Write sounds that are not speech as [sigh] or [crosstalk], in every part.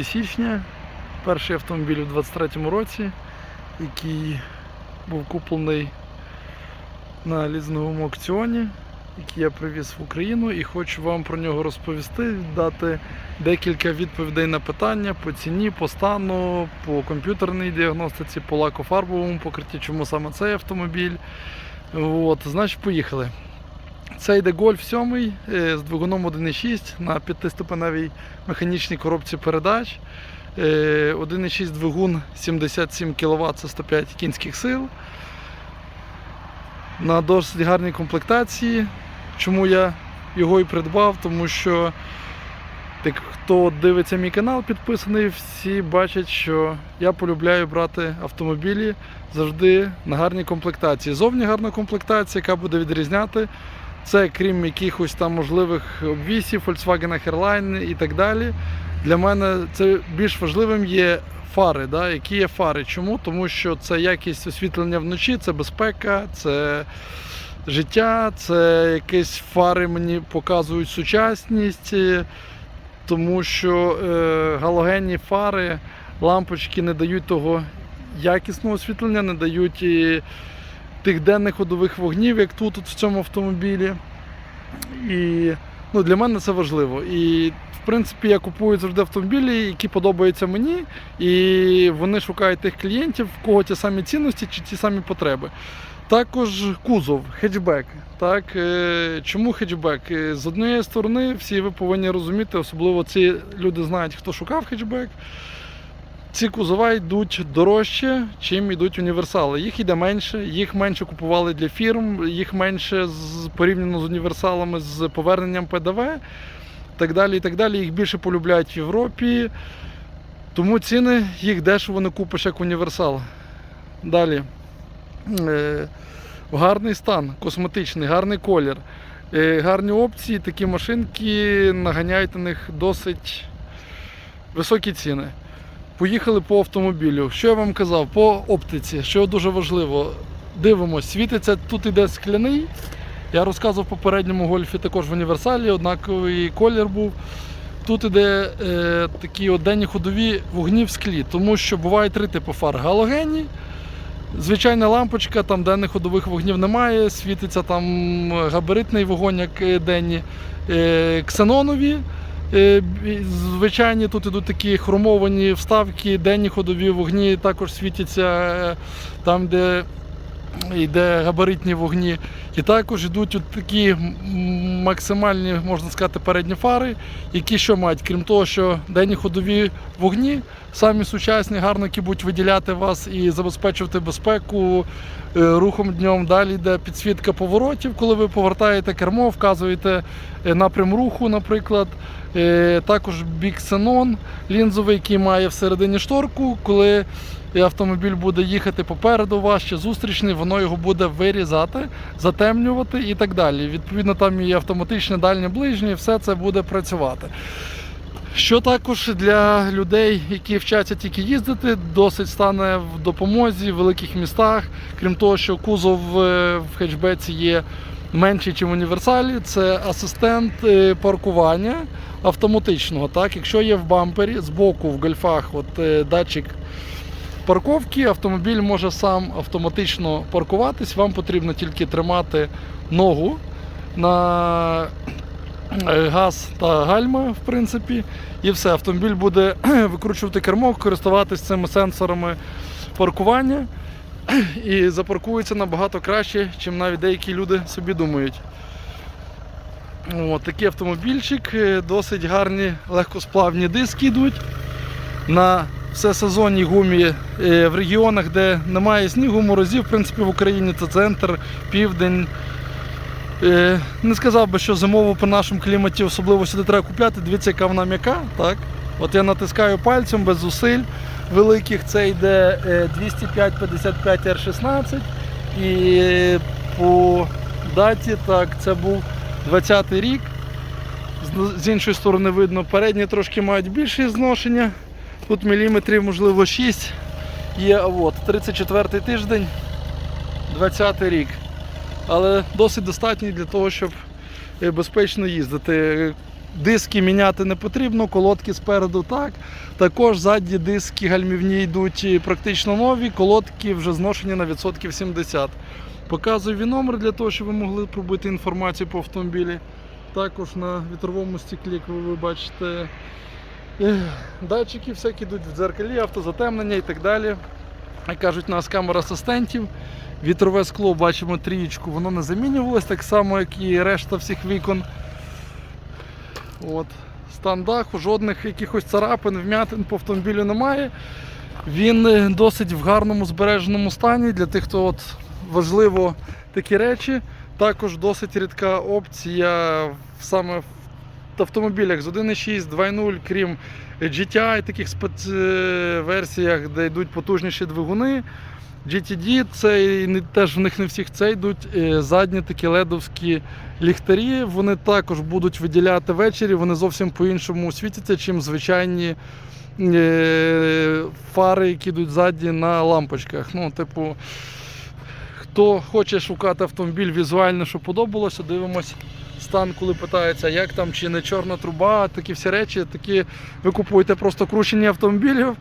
2 січня, перший автомобіль у 23-му році, який був куплений на лізновому аукціоні, який я привіз в Україну і хочу вам про нього розповісти, дати декілька відповідей на питання по ціні, по стану, по комп'ютерній діагностиці, по лакофарбовому покритті, чому саме цей автомобіль. От, значить, поїхали. Це йде Golf 7 е, з двигуном 1.6 на п'ятиступеневій механічній коробці передач. Е, 1.6 двигун 77 кВт, це 105 кінських сил. На досить гарній комплектації. Чому я його і придбав? Тому що так, хто дивиться мій канал, підписаний, всі бачать, що я полюбляю брати автомобілі завжди на гарній комплектації. Зовні гарна комплектація, яка буде відрізняти. Це крім якихось там можливих обвісів, Volkswagen Airline і так далі. Для мене це більш важливим є фари. Да? Які є фари? Чому? Тому що це якість освітлення вночі, це безпека, це життя, це якісь фари мені показують сучасність, тому що е, галогенні фари, лампочки не дають того якісного освітлення, не дають і тих денних ходових вогнів, як тут, тут в цьому автомобілі. І ну, для мене це важливо. І в принципі я купую завжди автомобілі, які подобаються мені, і вони шукають тих клієнтів, в кого ті самі цінності чи ті самі потреби. Також кузов, хетчбек. Так, е, чому хетчбек? Е, З однієї сторони, всі ви повинні розуміти, особливо ці люди знають, хто шукав хетчбек. Ці кузова йдуть дорожче, чим йдуть універсали. Їх йде менше, їх менше купували для фірм, їх менше порівняно з універсалами з поверненням ПДВ. Так далі, і так далі. Їх більше полюбляють в Європі. Тому ціни їх дешево не купиш як універсал. Далі. Е, гарний стан, косметичний, гарний колір. Е, гарні опції, такі машинки наганяють на них досить високі ціни. Поїхали по автомобілю. Що я вам казав? По оптиці, що дуже важливо. Дивимось, світиться, тут іде скляний. Я розказував в попередньому гольфі також в універсалі, однаковий колір був. Тут іде е, такі денні ходові вогні в склі, тому що буває три типи фар. Галогенні, звичайна лампочка, там денних ходових вогнів немає, світиться там габаритний вогонь, як е, денні, е, ксенонові. Е, Звичайні тут ідуть такі хромовані вставки, денні ходові вогні також світяться е, там, де йде габаритні вогні. І також йдуть от такі максимальні, можна сказати, передні фари, які що мають, крім того, що денні ходові вогні, самі сучасні, гарно які будуть виділяти вас і забезпечувати безпеку е, рухом днем. Далі йде підсвітка поворотів, коли ви повертаєте кермо, вказуєте е, напрям руху, наприклад. Е, Також біксенон лінзовий, який має всередині шторку, коли автомобіль буде їхати попереду вас чи зустрічний, воно його буде вирізати, затемнювати і так далі. Відповідно, там і автоматичне дальнє ближнє, все це буде працювати. Що також для людей, які вчаться тільки їздити, досить стане в допомозі в великих містах. Крім того, що кузов е, в хетчбеці є менший, ніж в універсалі, це асистент е, паркування автоматичного. Так? Якщо є в бампері збоку в гольфах от, е, датчик парковки, автомобіль може сам автоматично паркуватись. Вам потрібно тільки тримати ногу на е, газ та гальма, в принципі, і все. Автомобіль буде [clears throat] викручувати кермо, користуватись цими сенсорами паркування [clears throat] і запаркується набагато краще, ніж навіть деякі люди собі думають. От, такий автомобільчик, е, досить гарні легкосплавні диски йдуть. На всесезонній гумі е, в регіонах, де немає снігу, морозів, в принципі, в Україні це центр, південь. Е, Не сказав би, що зимово при нашому кліматі особливо сюди треба купляти. Дивіться, яка вона м'яка. Так? От я натискаю пальцем без зусиль великих. Це йде е, 205-55 R16. І е, по даті так, це був 20-й рік. З іншої сторони видно, передні трошки мають більше зношення. Тут міліметрів, можливо, 6 є. От, 34 тиждень, 20 рік. Але досить достатній для того, щоб е, безпечно їздити. диски міняти не потрібно, колодки спереду так. Також задні диски гальмівні йдуть е, практично нові, колодки вже зношені на відсотків 70. Показую він номер для того, щоб ви могли пробити інформацію по автомобілі. Також на вітровому стеклі, як ви бачите, датчики всякі йдуть в дзеркалі, автозатемнення і так далі. Як кажуть, у нас камера асистентів. Вітрове скло бачимо трієчку, воно не замінювалось, так само, як і решта всіх вікон. От. Стан даху, жодних якихось царапин, вмятин по автомобілю немає. Він е, досить в гарному збереженому стані для тих, хто от важливо такі речі. Також досить рідка опція саме в автомобілях з 1.6, 2.0, крім GTI, таких спецверсіях, де йдуть потужніші двигуни. GTD, це і теж в них не всіх це йдуть е, задні такі ледовські ліхтарі. Вони також будуть виділяти ввечері, вони зовсім по-іншому світяться, чим звичайні е, фари, які йдуть ззаді на лампочках. Ну, типу, хто хоче шукати автомобіль візуально, що подобалося, дивимось стан, коли питається, як там, чи не чорна труба, такі всі речі, такі ви купуєте просто кручені автомобілів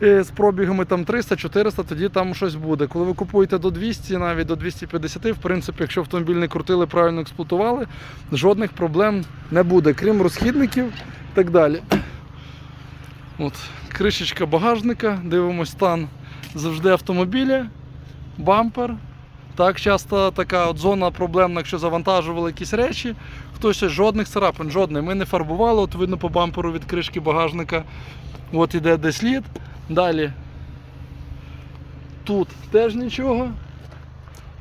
з пробігами там 300-400, тоді там щось буде. Коли ви купуєте до 200, навіть до 250, в принципі, якщо автомобіль не крутили, правильно експлуатували, жодних проблем не буде, крім розхідників і так далі. От, кришечка багажника, дивимось стан завжди автомобіля, бампер. Так, часто така от зона проблемна, якщо завантажували якісь речі, хтось жодних царапин, жодних. Ми не фарбували, от видно по бамперу від кришки багажника. От іде де слід. Далі тут теж нічого.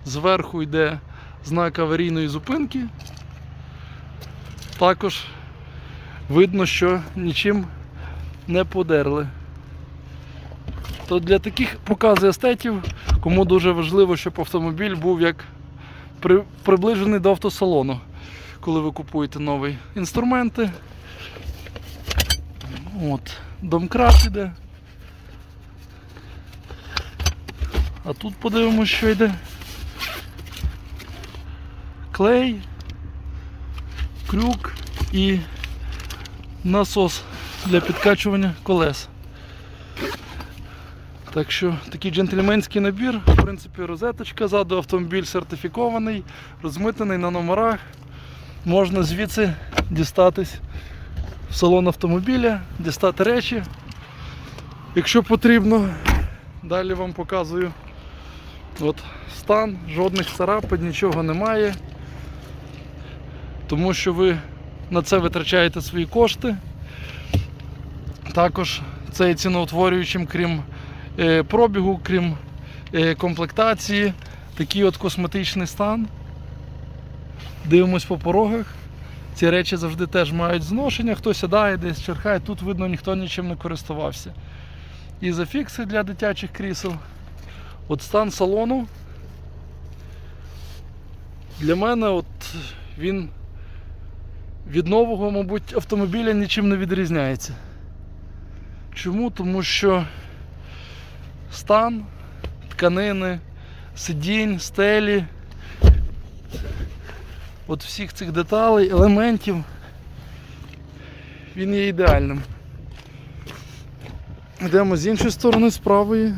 Зверху йде знак аварійної зупинки. Також видно, що нічим не подерли. То для таких показує естетів, кому дуже важливо, щоб автомобіль був як при, приближений до автосалону, коли ви купуєте новий інструменти. От, домкрат іде. А тут подивимося, що йде. Клей, крюк і насос для підкачування колес. Так що такий джентльменський набір, в принципі, розеточка, ззаду автомобіль сертифікований, розмитаний на номерах. Можна звідси дістатись в салон автомобіля, дістати речі. Якщо потрібно, далі вам показую от стан, жодних царапин, нічого немає. Тому що ви на це витрачаєте свої кошти. Також це є ціноутворюючим, крім пробігу, крім е, комплектації, такий от косметичний стан. Дивимось по порогах. Ці речі завжди теж мають зношення, хто сідає, десь черхає, тут видно ніхто нічим не користувався. І зафікси для дитячих крісел. От стан салону. Для мене от він від нового, мабуть, автомобіля нічим не відрізняється. Чому? Тому що стан, тканини, сидінь, стелі, от всіх цих деталей, елементів, він є ідеальним. Йдемо з іншої сторони, з правої.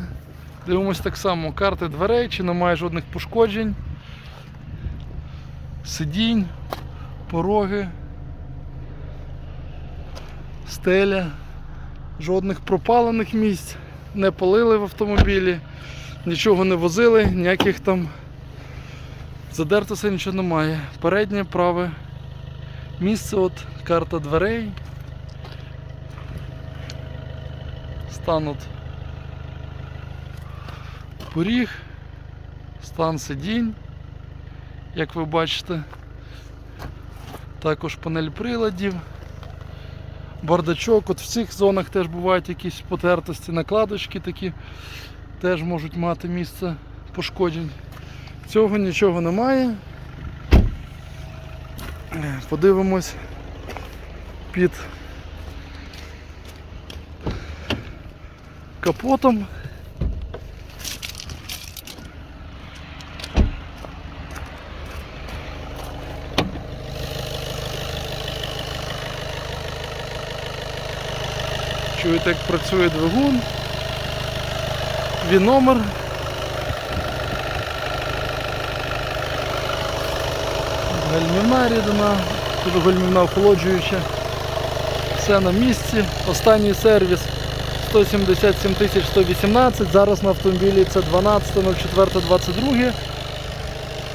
Дивимось так само карти дверей, чи немає жодних пошкоджень, сидінь, пороги, стеля, жодних пропалених місць, не палили в автомобілі, нічого не возили, ніяких там задертося нічого немає. Переднє праве місце, от карта дверей. Стан от поріг, стан сидінь, як ви бачите. Також панель приладів, бардачок. От в цих зонах теж бувають якісь потертості, накладочки такі теж можуть мати місце пошкоджень. Цього нічого немає. Подивимось під капотом. Чуєте, як працює двигун. Він номер. Гальмівна рідина, тут гальмівна охолоджуюча. Все на місці. Останній сервіс 177 118. Зараз на автомобілі це 12.04.22.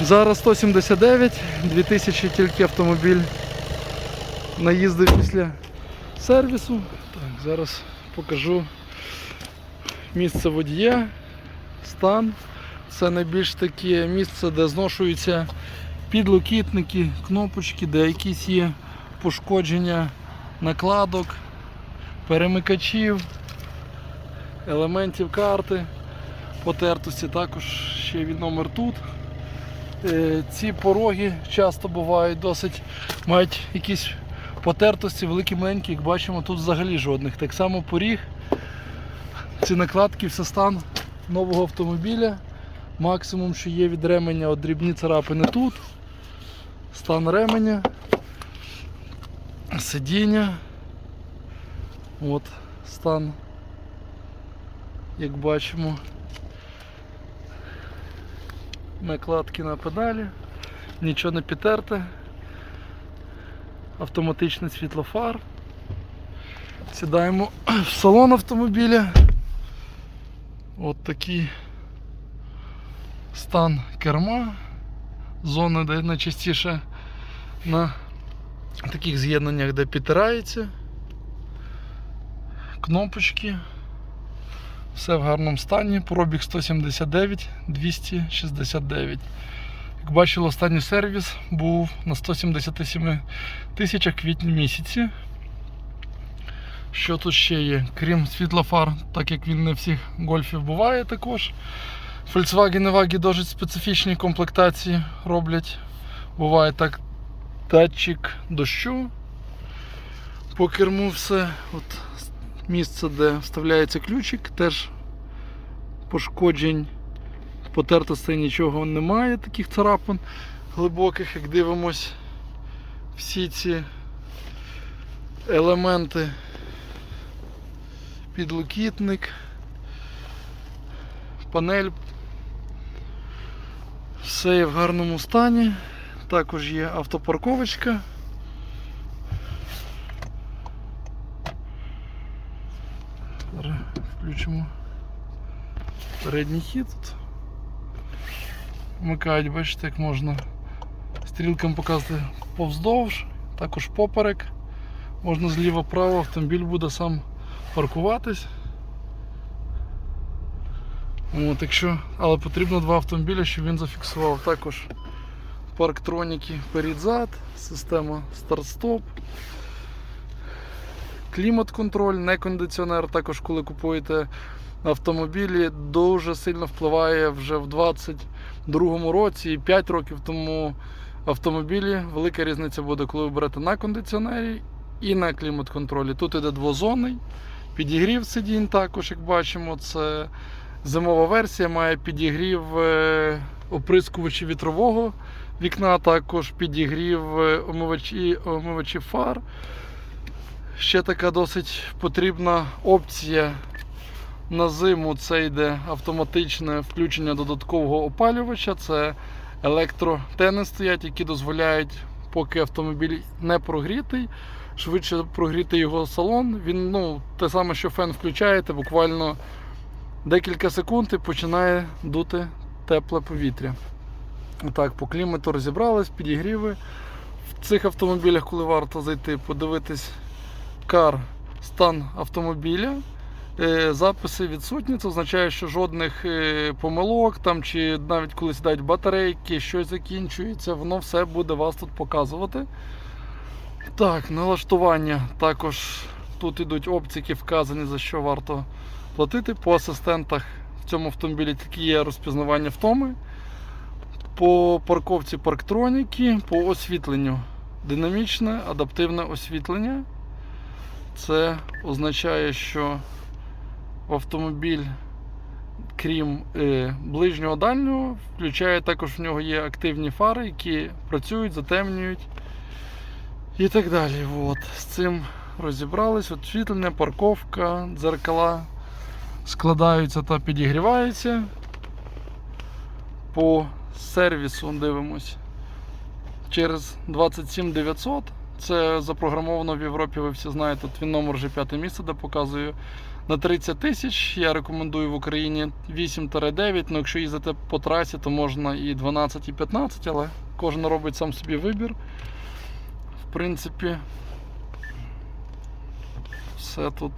Зараз 179, 2000 тільки автомобіль наїздив після сервісу. Зараз покажу місце водія, стан. Це найбільш таке місце, де зношуються підлокітники, кнопочки, де якісь є пошкодження накладок, перемикачів, елементів карти, потертості також ще від номер тут. Е, Ці пороги часто бувають досить, мають якісь потертості, великі маленькі, як бачимо, тут взагалі жодних. Так само поріг, ці накладки, все стан нового автомобіля. Максимум, що є від ременя, от дрібні царапини тут. Стан ременя, сидіння. От стан, як бачимо, накладки на педалі, нічого не підтерте, автоматичний світлофар. Сідаємо [clears throat] в салон автомобіля. От такий стан керма, зона, де найчастіше на таких з'єднаннях, де підтирається, кнопочки. Все в гарному стані. Пробіг 179 269. Як бачили, останній сервіс був на 177 тисячах квітні місяці. Що тут ще є? Крім світлофар, так як він не всіх гольфів буває також. Volkswagen і Wagen досить специфічні комплектації роблять. Буває так датчик дощу. По керму все. От місце, де вставляється ключик, теж пошкоджень, потертостей нічого немає, таких царапин глибоких, як дивимось, всі ці елементи, підлокітник, панель, все є в гарному стані. Також є автопарковочка. Включимо передній хід. Тут Вмикають, бачите, як можна стрілками показати повздовж, також поперек. Можна зліва-право, автомобіль буде сам паркуватись. От, якщо, але потрібно два автомобіля, щоб він зафіксував. Також парктроніки перед-зад, система старт-стоп, клімат-контроль, не кондиціонер. Також, коли купуєте автомобілі, дуже сильно впливає вже в 2022 році і 5 років тому автомобілі. Велика різниця буде, коли ви берете на кондиціонері і на клімат-контролі. Тут іде двозонний, підігрів сидінь також, як бачимо, це зимова версія, має підігрів е, оприскувачі вітрового вікна, також підігрів е, омивачі, омивачі фар. Ще така досить потрібна опція на зиму це йде автоматичне включення додаткового опалювача. Це електротени стоять, які дозволяють, поки автомобіль не прогрітий, швидше прогріти його салон. Він ну, те саме, що фен включаєте, буквально декілька секунд і починає дути тепле повітря. Так, по клімату розібрались, підігріви. В цих автомобілях, коли варто зайти, подивитись кар, стан автомобіля. Е, Записи відсутні, це означає, що жодних е, помилок там, чи навіть коли сідають батарейки, щось закінчується, воно все буде вас тут показувати. Так, налаштування. Також тут йдуть опції, вказані, за що варто платити. По асистентах в цьому автомобілі такі є розпізнавання втоми. По парковці парктроніки, по освітленню. Динамічне, адаптивне освітлення. Це означає, що автомобіль, крім е, ближнього дальнього, включає також в нього є активні фари, які працюють, затемнюють і так далі. От. З цим розібрались, освітлення, парковка, дзеркала складаються та підігріваються. По сервісу дивимось. Через 27 900. Це запрограмовано в Європі, ви всі знаєте. Тут він номер вже п'яте місце, де показую на 30 тисяч. Я рекомендую в Україні 8-9. Ну, якщо їздити по трасі, то можна і 12, і 15, але кожен робить сам собі вибір. В принципі, все тут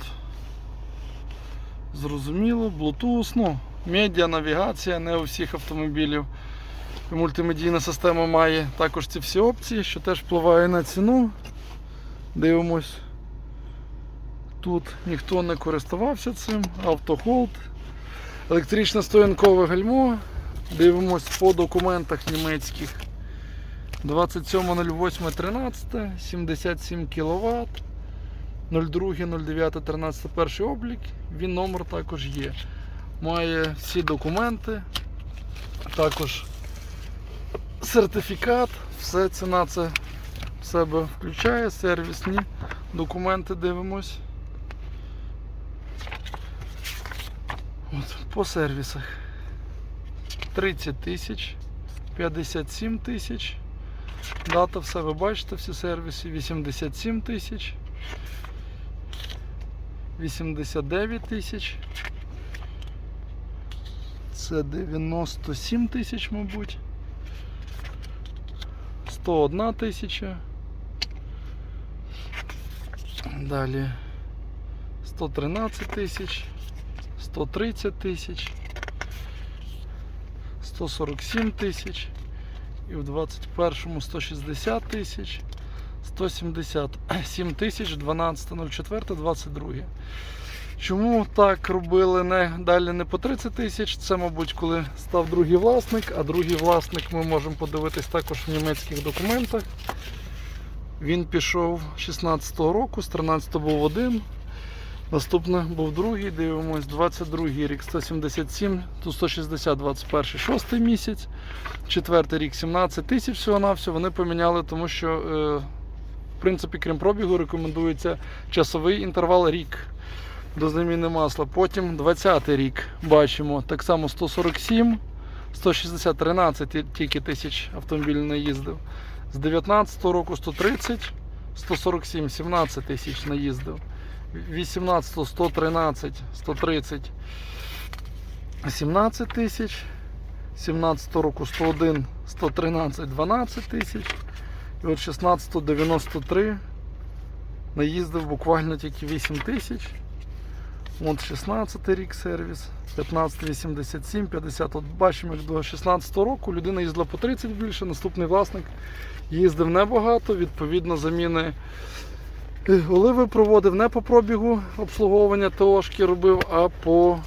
зрозуміло. Bluetooth, ну, медіа, навігація, не у всіх автомобілів. Мультимедійна система має також ці всі опції, що теж впливає на ціну. Дивимось. Тут ніхто не користувався цим. Автохолд. Електричне стоянкове гальмо. Дивимось по документах німецьких. 27.08.13, 77 кВт. 02.09.13 перший облік. Він номер також є. Має всі документи. Також сертифікат, все ціна це в себе включає, сервісні документи дивимось. От, по сервісах 30 тисяч, 57 тисяч. Дата, все ви бачите, всі сервіси, 87 тисяч, 89 тисяч. Це 97 тисяч, мабуть. 101 тисяча. Далі 113 тисяч, 130 тисяч, 147 тисяч і в 21-му 160 тисяч, 177 тисяч 12.04.22. Чому так робили не далі не по 30 тисяч? Це, мабуть, коли став другий власник, а другий власник ми можемо подивитись також в німецьких документах. Він пішов 16-го року, з 13-го був один. Наступне був другий, дивимось, 22 рік 177, тут 160, 21, 6 місяць, четвертий рік 17 тисяч всього на все вони поміняли, тому що, е, в принципі, крім пробігу, рекомендується часовий інтервал рік до заміни масла. Потім 20-й рік бачимо, так само 147, 160, 13 тільки тисяч автомобіль наїздив. З 19 року 130, 147, 17 тисяч наїздив. 18 113, 130, 17 тисяч. 17 року 101, 113, 12 тисяч. І от 16 93 наїздив буквально тільки 8 тисяч. От 16 рік сервіс, 15, 87, 50. От бачимо, як до 16 року людина їздила по 30 більше, наступний власник їздив небагато, відповідно, заміни е, оливи проводив не по пробігу обслуговування ТОшки робив, а по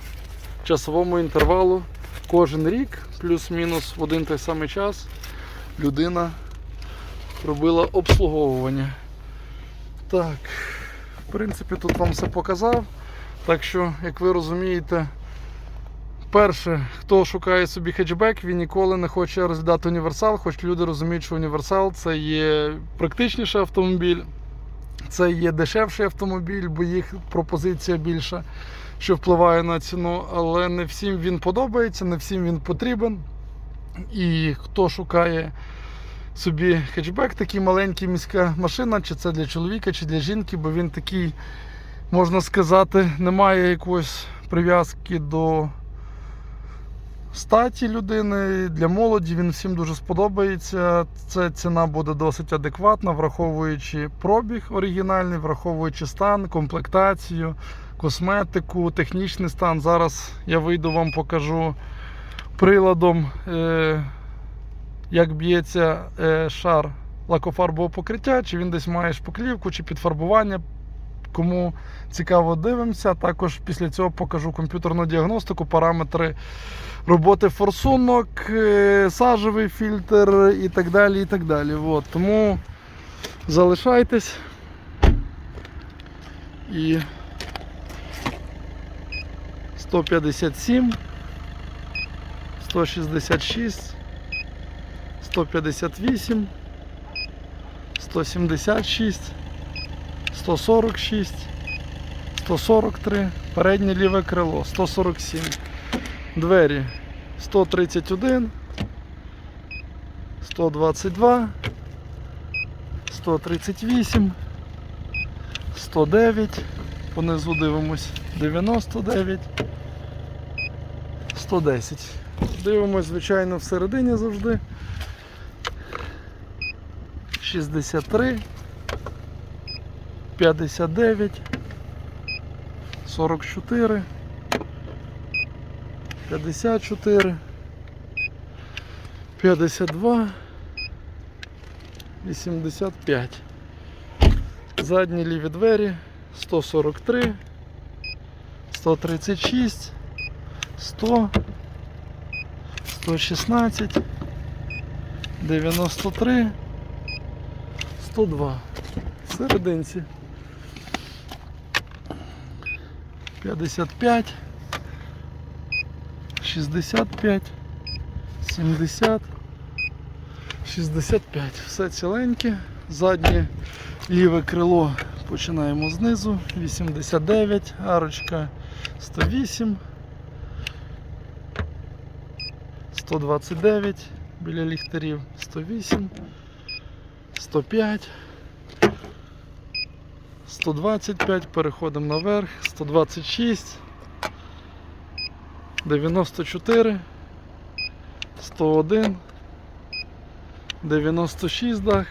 часовому інтервалу кожен рік, плюс-мінус в один той самий час, людина робила обслуговування. Так, в принципі, тут вам все показав. Так що, як ви розумієте, перше, хто шукає собі хетчбек, він ніколи не хоче розглядати універсал, хоч люди розуміють, що універсал це є практичніший автомобіль, це є дешевший автомобіль, бо їх пропозиція більша, що впливає на ціну, але не всім він подобається, не всім він потрібен. І хто шукає собі хетчбек, такий маленький міська машина, чи це для чоловіка, чи для жінки, бо він такий можна сказати, немає якоїсь прив'язки до статі людини. Для молоді він всім дуже сподобається. Це ціна буде досить адекватна, враховуючи пробіг оригінальний, враховуючи стан, комплектацію, косметику, технічний стан. Зараз я вийду вам покажу приладом, е, як б'ється е, шар лакофарбового покриття, чи він десь має шпаклівку, чи підфарбування. Кому цікаво, дивимося. Також після цього покажу комп'ютерну діагностику, параметри роботи форсунок, е, сажевий фільтр і так далі. і так далі. От. Тому залишайтесь і 157, 166, 158, 176. 146, 143, переднє ліве крило, 147, двері 131, 122, 138, 109, понизу дивимось 99, 110. Дивимось, звичайно, всередині завжди. 63, 59, 44, 54, 52, 85. Задні ліві двері 143, 136, 100, 116, 93, 102. Серединці. 55, 65, 70, 65. Все ціленьке. Заднє ліве крило починаємо знизу. 89, арочка 108, 129 біля ліхтарів, 108, 105. 125, переходимо наверх, 126, 94, 101, 96 дах,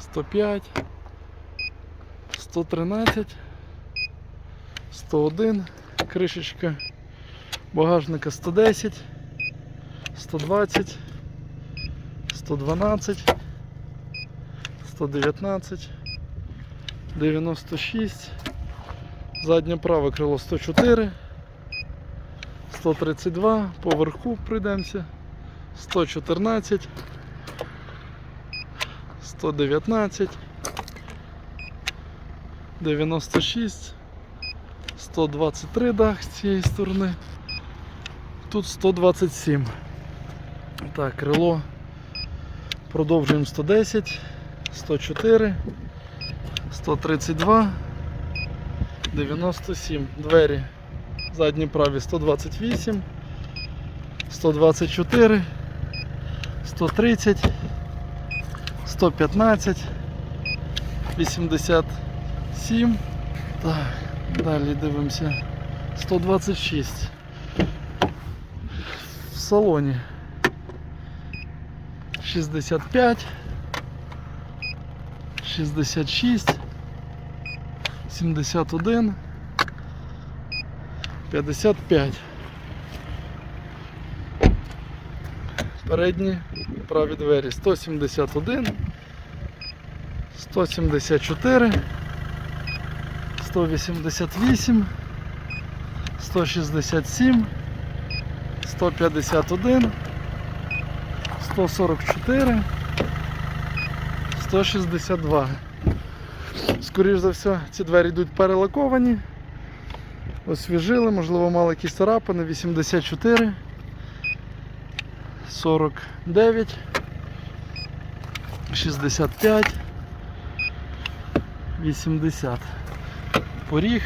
105, 113, 101, кришечка багажника 110, 120, 112, 119, 96, заднє праве крило 104, 132, поверху прийдемося, 114, 119, 96, 123 дах з цієї сторони, тут 127. Так, крило. Продовжуємо 110, 104. 132, 97. Двері. Задні праві 128, 124, 130, 115, 87. Так, далі дивимося. 126. В салоні 65. 66, 71, 55. Передні праві двері 171, 174, 188, 167, 151, 144. 162. Скоріше за все, ці двері йдуть перелаковані. Освіжили, можливо, мали якісь царапини. 84, 49, 65, 80. Поріг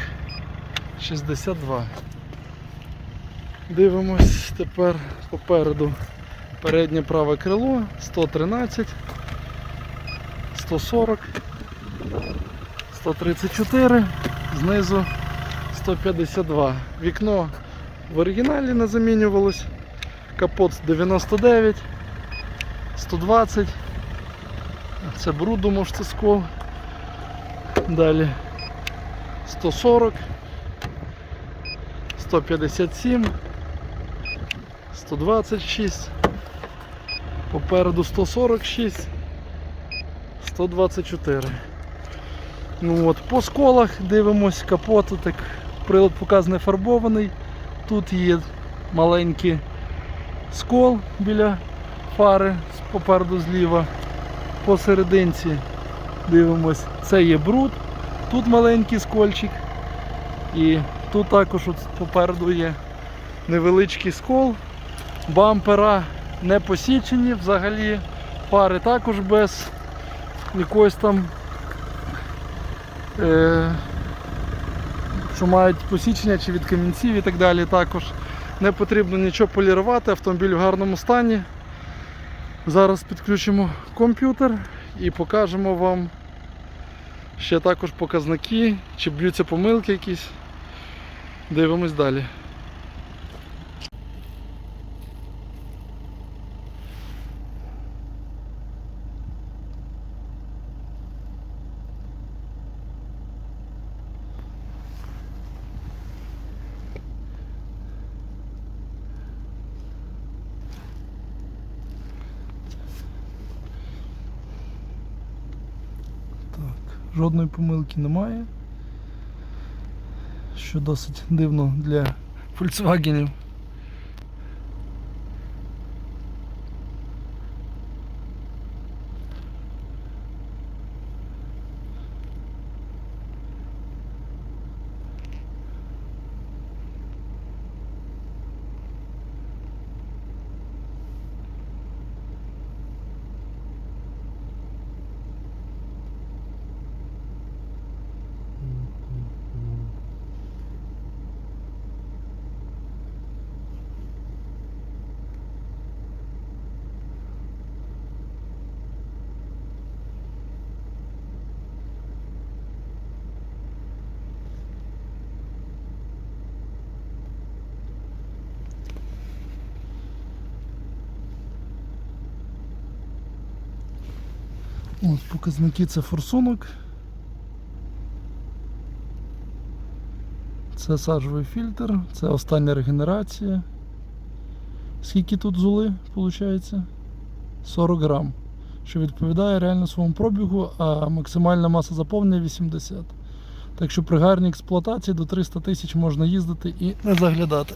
62. Дивимось тепер попереду переднє праве крило 113. 140, 134, знизу 152. Вікно в оригіналі не замінювалось. Капот 99, 120. Це бруд, думав, що це скол. Далі 140, 157, 126, попереду 146. 124. Ну от, По сколах дивимось, капот, так прилад показаний фарбований. Тут є маленький скол біля фари попереду зліва. Посерединці дивимось, це є бруд, тут маленький скольчик. І тут також от попереду є невеличкий скол, бампера не посічені, взагалі фари також без якогось там що мають посічення чи від камінців і так далі. Також не потрібно нічого полірувати, автомобіль в гарному стані. Зараз підключимо комп'ютер і покажемо вам ще також показники, чи б'ються помилки якісь. Дивимось далі. Так, жодної помилки немає. Що досить дивно для Volkswagen. От показники це форсунок. Це саджовий фільтр, це остання регенерація. Скільки тут зули, виходить? 40 грам. Що відповідає реально своєму пробігу, а максимальна маса заповнення 80. Так що при гарній експлуатації до 300 тисяч можна їздити і не заглядати.